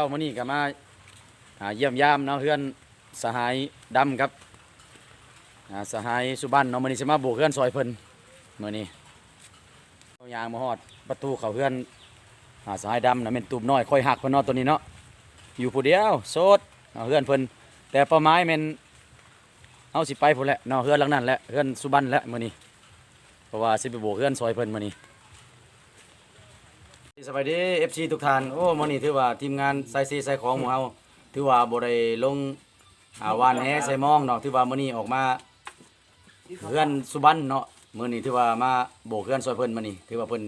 เจ้ามื้อนี้ก็มาอ่าเยี่ยมยามเนาะเพื่อนสหายดำครับอ่าสหายสุบันเนาะมื้อนี้สิมาโบกเพื่อนซอยเพิ่นมื้อนี้เอายางมาฮอดประตูเขาเพื่อนอ่าสหายดำนะแม่นตูบน้อยค่อยหักเพิ่นเนาะตัวนี้เนาะอยู่ผู้เดียวโสดเอาเพื่อนเพิ่นแต่เป้าหมายแม่นเอาสิไปพุ่นแหละเนาะเพื่อนหลังนั้นแหละเพื่อนสุบันแหละมื้อนี้เพราะว่าสิไปโบกเพื่อนซอยเพิ่นมื้อนี้ สวัสดี FC ทุกท่านโอ้มื้อนี้ถือว่าทีมงานใส่ซีใส่ของของเฮาถือว่าบ่ได้ลงอ่าวานแหใส่หมองเนาะถือว่ามื้อนี้ออกมาเพื่อนสุบันเนาะมื้อนี้ถือว่ามาโบกเพื่อนซอยเพิ่นมื้อนี้ถือว่าเพิ่น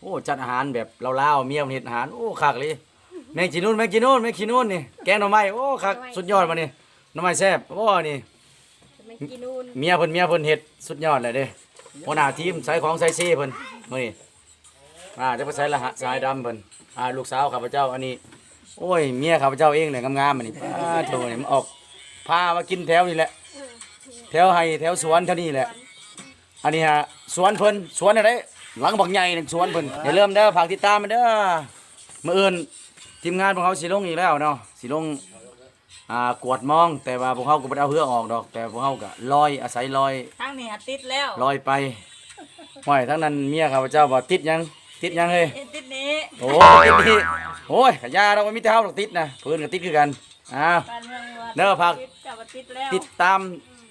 โอ้จัดอาหารแบบลาวๆเมียเพิ่นเฮ็ดอาหารโอ้คักเลยแมงจีนูนแมงจีนูนแมงขี้นูนนี่แกงหน่อไม้โอ้คักสุดยอดมื้อนี้หน่อไม้แซ่บโอ้นี่ไม่กินนู่นเมียเพิ่นเมียเพิ่นเฮ็ดสุดยอดเลยเด้หัวหน้าทีมใส่ของใส่ซีเพิ่นมื้อนี้ อ่าจะไปใส่ละหะสายดำเพิ่นอ่าลูกสาวข้าพเจ้าอันนี้ โอ้ยเมียข้าพเจ้าเองเนี่ยงามๆอันนี้ป้าโถนี่มันออกพามากินแถวนี่แหละ แถวไห้แถวสวนเท่านี้แหละ อันนี้ฮะสวนเพิ่นสวนอะไรหลังบักใหญ่นี่สวนเพิ่นอย่าลืมเด้อฝากติดตามมันเด้อมื้ออื่นทีมงานพวกเขาสิลงอีกแล้วเนาะสิลงอ่ากวดมองแต่ว่าพวกเขาก็บ่ได้เอาเหือออกดอก แต่พวกเขาก็ลอยอาศัยลอย ทางนี้หาติดแล้ว ลอยไปห้อยทั้งนั้นเมียข้าพเจ้าบ่ติดหยัง ติดหยังเฮ้ยเอ็นติดนี้โอ้ยติดนี่โอ้ยขยาเราไม่มีแต่เฮาหรอกติดนะเพื่อนก็ติดคือกันอ้าวบ้านเมืองวัดเด้อพักติดกับว่าติดแล้วติดตาม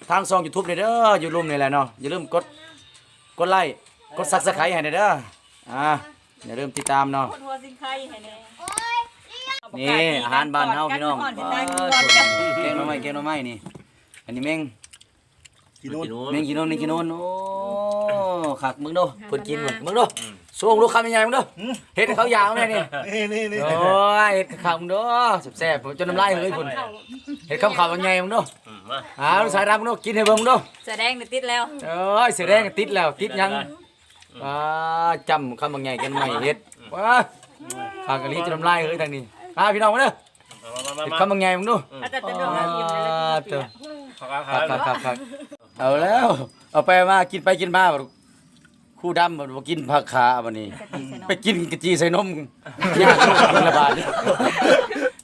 ทางช่อง YouTube นี่เด้ออยู่รุมนี่แหละเนาะอย่าลืมกดกดไลค์กด Subscribe ให้หน่อยเด้ออ่าอย่าลืมติดตามเนาะคนหัวสิงไข่ให้แน่นี่อาหารบ้านเฮาพี่น้องกัเอก่ออนเป็นนางกินก่อนแกงหน่อไม้แกงหน่อไม้นี่อันนี้แมงกินนู่นแมงกินโน่นแมงกินโน่นโอ้ คักมึงดูเพิ่นกินมึงมึงดูส่งลูกคำใหญ่ๆมึงดูเฮ็ดให้เขายาวแน่นี่นี่นี่นี่โอ้ยเห็ดขาวมึงเด้อแซ่บๆผมจนน้ำลายเลยพุ่นเห็ดข้าวขาวยังไงมึงเด้ออ่าลูกสายดำมึงเด้อกินให้เบิ่งมึงเด้อแสดงนี่ติดแล้วเอ้ยเสือแดงติดแล้วติดยังอ่าจำคำบางใหญ่กันใหม่เฮ็ดว้าข้างกะลีจนน้ำลายเลยทางนี้อ่าพี่น้องมาเด้อเห็ดคำบางใหญ่มึงเด้ออาจจะจะโดนมายิ้มเลยอ่าแล้วเด้อครัครับครับครับครับเอาแล้ว เอาไปมากินไปกินมา บัดคู่ดำบัดบ่กินผักขาบัดนี้ ไปกินกะจีใส่นมยากกินละบาทนี่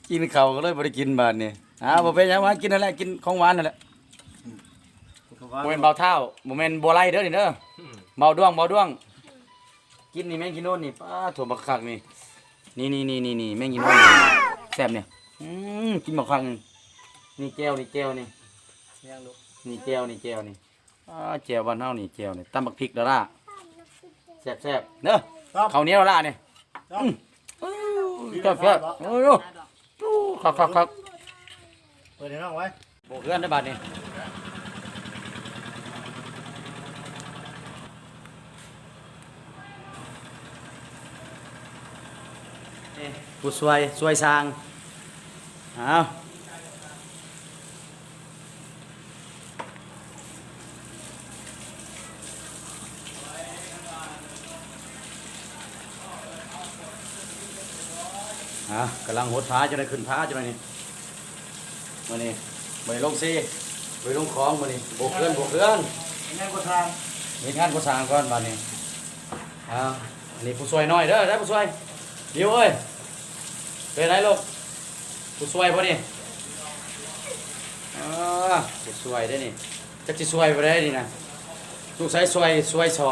กินเขาวก็เลยบ่ได้กินบาทนี่อ่าบ่เป็นหยังว่ากินนั่นแหละกินของหวานนั่นแหละบ่แม่นเบาเท้าบ่แม่นบัวไหลเด้อนี่เด้อเบาด้วงเบาด้วง กินนี่แม่งกินโน่นนี่ป้าถั่วบักคักนี่นี่นี่นี่นี่นี่แม่งกินโน่นนี่แซ่บเนี่ยอืมกินบักคักนี่นี่แก้วนี่แก้วนี่ นี่แก้วนี่แก้วนี่อ่าแก้วบ้านเฮานี่แก้วนี่ตำบักพริกดารา แซ่บแซ่บๆเด้อครับข้าวเหนียวล่ะเนี่ยครับครับโอ้ยครับครับครับเปิดให้น้องไว้โบกเพื่อนได้บัดนี่ผู้ช่วยช่วยสร้างเอา อะกำลังหดผ้าจะได้ขึ้นผ้าจะได้นี่มานี่ไปลงซีไปลงคลองมานี่โบกเพื่อนโบกเพื่อนแม่กดทางมีงานผู้สร้างก่อนบัดนี้อ้าวอันนี้ผู้ช่วยน้อยเด้อได้ผู้ช่วยเดี๋ยวเอ้ยเป็นไรลูกผู้ช่วยพอดีอ่าผู้ช่วยได้อนี่จักสิช่วยบ่ได้นี่นะลูกชายช่วยช่วยสอ